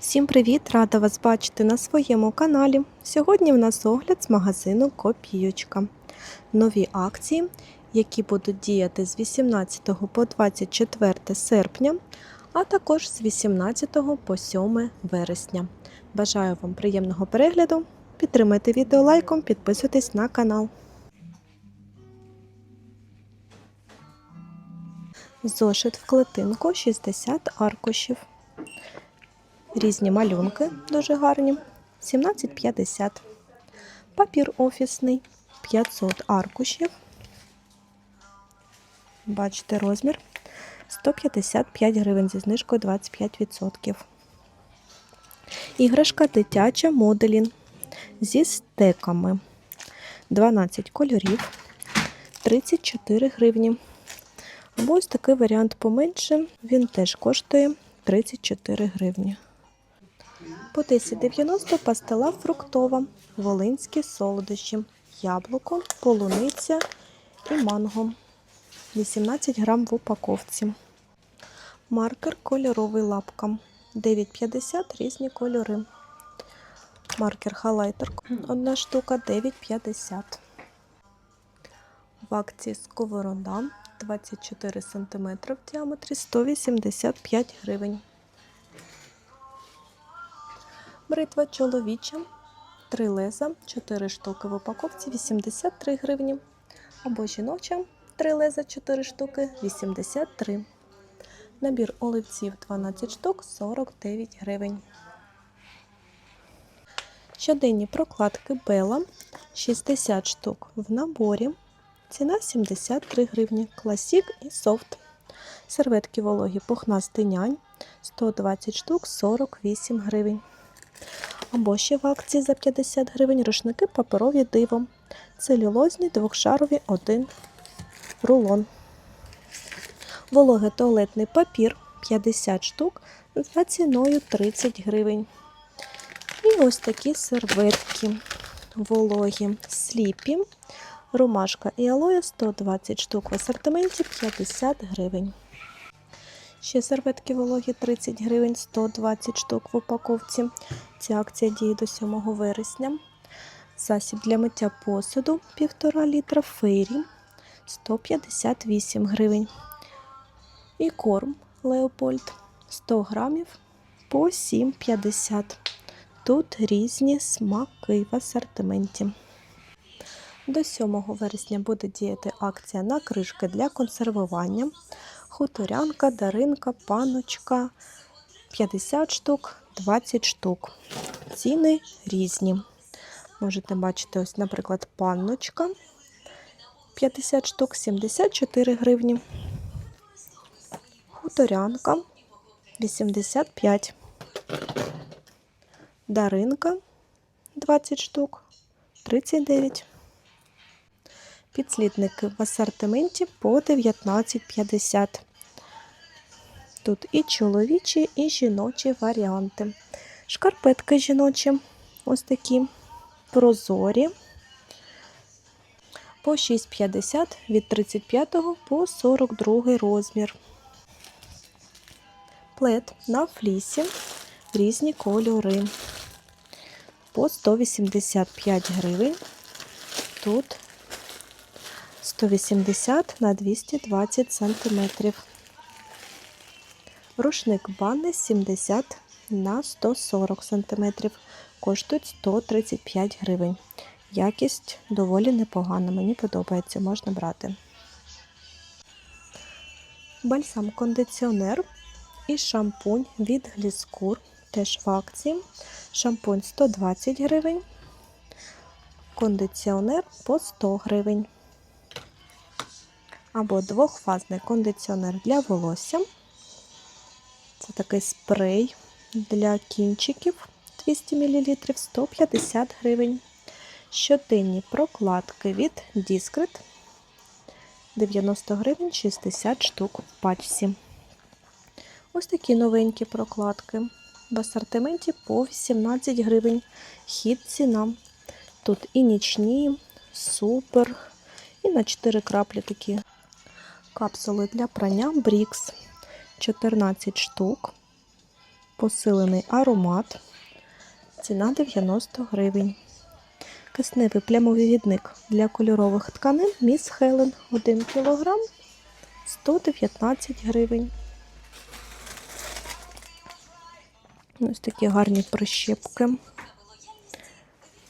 Всім привіт! Рада вас бачити на своєму каналі. Сьогодні в нас огляд з магазину Копійочка. Нові акції, які будуть діяти з 18 по 24 серпня, а також з 18 по 7 вересня. Бажаю вам приємного перегляду. Підтримайте відео лайком, підписуйтесь на канал. Зошит в клетинку 60 аркушів. Різні малюнки дуже гарні. 17,50. Папір офісний 500 аркушів. Бачите розмір 155 гривень зі знижкою 25%. Іграшка дитяча Моделін зі стеками. 12 кольорів 34 гривні. Або ось такий варіант поменше. Він теж коштує 34 гривні. По 10,90 пастила фруктова, волинські солодощі, яблуко, полуниця і манго. 18 грам в упаковці. Маркер кольоровий лапка. 9,50 різні кольори. Маркер халайтер. Одна штука 9,50. В акції сковорода 24 см в діаметрі 185 гривень. Бритва чоловіча. Три леза, 4 штуки в упаковці 83 гривні. Або жіноча, три леза, 4 штуки 83. Набір оливців 12 штук 49 гривень. Щоденні прокладки Бела 60 штук в наборі. Ціна 73 гривні. Класік і софт. Серветки вологі пухнастий нянь 120 штук 48 гривень. Або ще в акції за 50 гривень рушники паперові диво. Целюлозні двохшарові один рулон. Вологий туалетний папір 50 штук за ціною 30 гривень. І ось такі серветки вологі сліпі. Ромашка і алоє 120 штук в асортименті 50 гривень. Ще серветки вологі 30 гривень, 120 штук в упаковці. Ця акція діє до 7 вересня. Засіб для миття посуду 1,5 літра фейрі 158 гривень. І корм Леопольд 100 грамів по 7,50. Тут різні смаки в асортименті. До 7 вересня буде діяти акція на кришки для консервування. Хуторянка, даринка, паночка 50 штук, 20 штук. Ціни різні. Можете бачити, ось, наприклад, панночка 50 штук, 74 гривні. Хуторянка 85. Даринка 20 штук, 39. Підслідники в асортименті по 19,50. Тут і чоловічі, і жіночі варіанти. Шкарпетки жіночі, ось такі прозорі. По 6,50 від 35 по 42 розмір. Плед на флісі, різні кольори. По 185 гривень. Тут 180 на 220 сантиметрів. Рушник банни 70 на 140 см. Коштують 135 гривень. Якість доволі непогана, мені подобається, можна брати. Бальсам кондиціонер і шампунь від Гліскур. Теж в акції. Шампунь 120 гривень, кондиціонер по 100 гривень. Або двохфазний кондиціонер для волосся. Це такий спрей для кінчиків 200 мл 150 гривень. Щоденні прокладки від Discret 90 гривень 60 штук в пачці. Ось такі новенькі прокладки. В асортименті по 18 гривень. Хід ціна. Тут і нічні, супер, і на 4 краплі такі капсули для прання Брікс. 14 штук посилений аромат. Ціна 90 гривень. Кисневий плямовивідник для кольорових тканин Міс Хелен 1 кг 119 гривень. Ось такі гарні прищепки.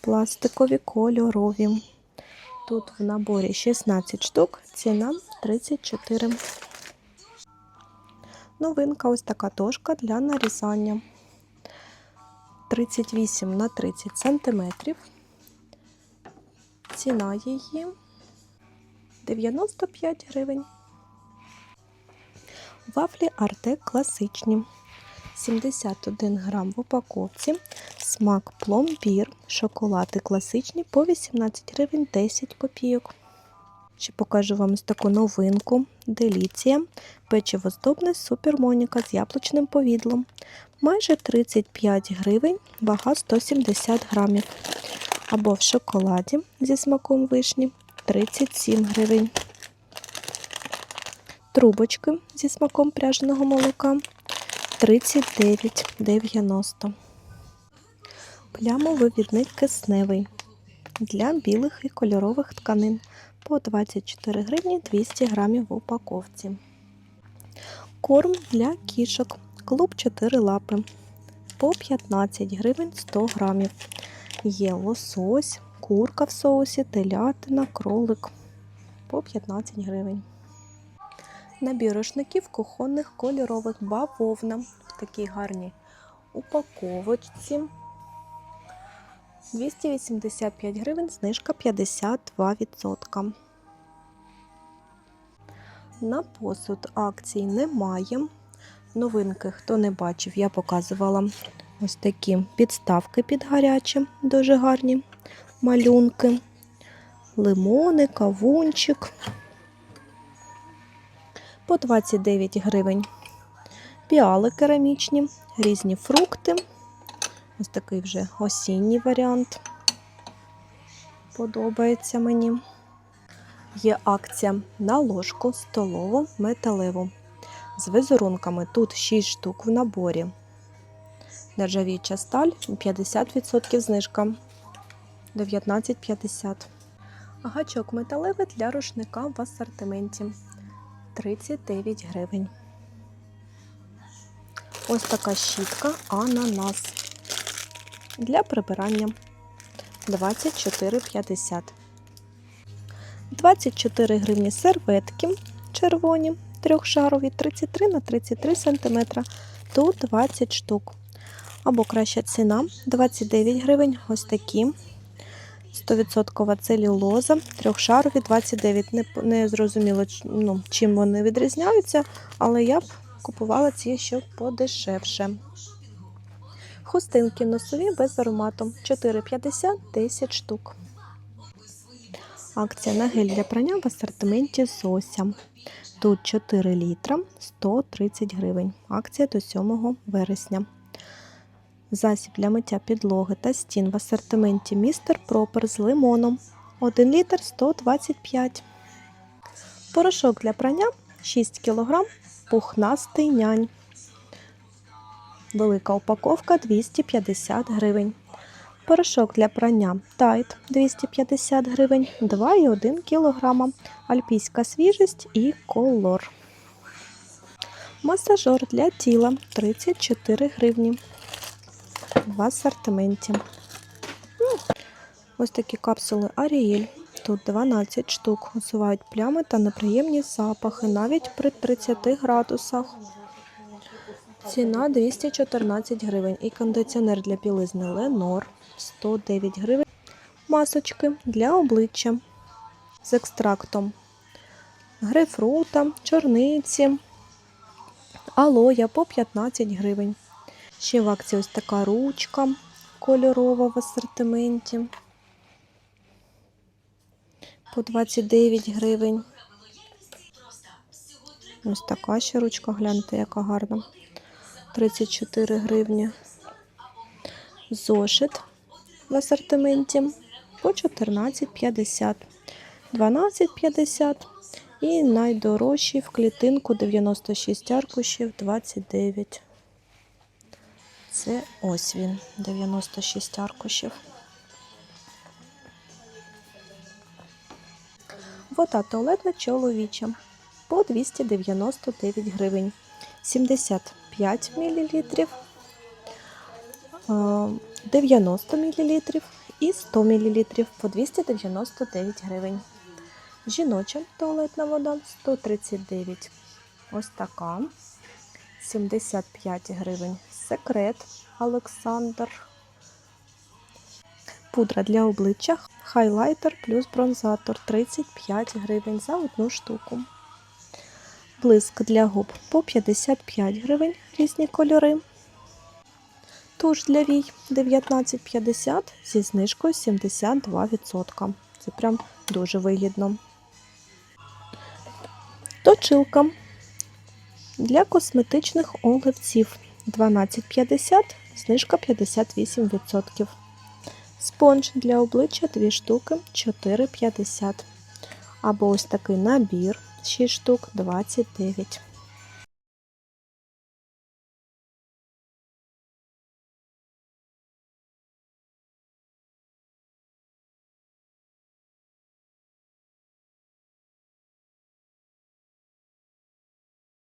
Пластикові кольорові. Тут в наборі 16 штук, ціна 34. Новинка ось така дошка для нарізання. 38 на 30 сантиметрів. Ціна її 95 гривень. Вафлі Артек класичні. 71 грам в упаковці. Смак пломбір. Шоколади класичні по 18 гривень 10 копійок. Ще покажу вам ось таку новинку. Деліція. Печиво здобне супермоніка з яблучним повідлом. Майже 35 гривень, вага 170 грамів. Або в шоколаді зі смаком вишні 37 гривень. Трубочки зі смаком пряженого молока 39,90. Плямовивідник кисневий для білих і кольорових тканин по 24 гривні 200 грамів в упаковці. Корм для кішок. Клуб 4 лапи по 15 гривень 100 грамів. Є лосось, курка в соусі, телятина, кролик по 15 гривень. Набір рушників кухонних кольорових бавовна в такій гарній упаковочці. 285 гривень, знижка 52%. На посуд акцій немає. Новинки, хто не бачив, я показувала ось такі підставки під гаряче, дуже гарні малюнки, лимони, кавунчик по 29 гривень. Піали керамічні, різні фрукти. Ось такий вже осінній варіант. Подобається мені. Є акція на ложку столову металеву. З візерунками тут 6 штук в наборі. Нержавіюча сталь 50% знижка 19,50. Гачок металевий для рушника в асортименті 39 гривень. Ось така щітка ананас для прибирання 24,50. 24 гривні серветки червоні, трьохшарові 33 на 33 см. Тут 20 штук. Або краща ціна 29 гривень. Ось такі. 100% целюлоза, трьохшарові 29. Не, не зрозуміло, ну, чим вони відрізняються, але я б купувала ці, щоб подешевше. Хустинки носові без аромату 4,50 10 штук. Акція на гель для прання в асортименті Зося. Тут 4 літра 130 гривень. Акція до 7 вересня. Засіб для миття підлоги та стін в асортименті Містер Пропер з лимоном 1 літр 125. Порошок для прання 6 кг пухнастий нянь. Велика упаковка 250 гривень. Порошок для прання Тайт 250 гривень, 2,1 кг. Альпійська свіжість і колор. Масажор для тіла 34 гривні. В асортименті. Ось такі капсули Аріель. Тут 12 штук. Усувають плями та неприємні запахи навіть при 30 градусах. Ціна 214 гривень. І кондиціонер для білизни Ленор 109 гривень. Масочки для обличчя з екстрактом грейпфрута, чорниці, алоя по 15 гривень. Ще в акції ось така ручка кольорова в асортименті по 29 гривень. Ось така ще ручка, гляньте, яка гарна. 34 гривні. Зошит в асортименті по 14,50, 12,50 і найдорожчий в клітинку 96 аркушів 29. Це ось він, 96 аркушів. Вода туалетна чоловіча по 299 гривень. 75 мл, 90 мл і 100 мл по 299 гривень. Жіноча туалетна вода 139. Ось така. 75 гривень. Секрет Олександр. Пудра для обличчя. Хайлайтер плюс бронзатор 35 гривень за одну штуку. Блиск для губ по 55 гривень різні кольори. Туш для вій 19,50 зі знижкою 72%. Це прям дуже вигідно. Точилка для косметичних оливців 12,50, знижка 58%. Спонж для обличчя 2 штуки 4,50. Або ось такий набір 6 штук 29.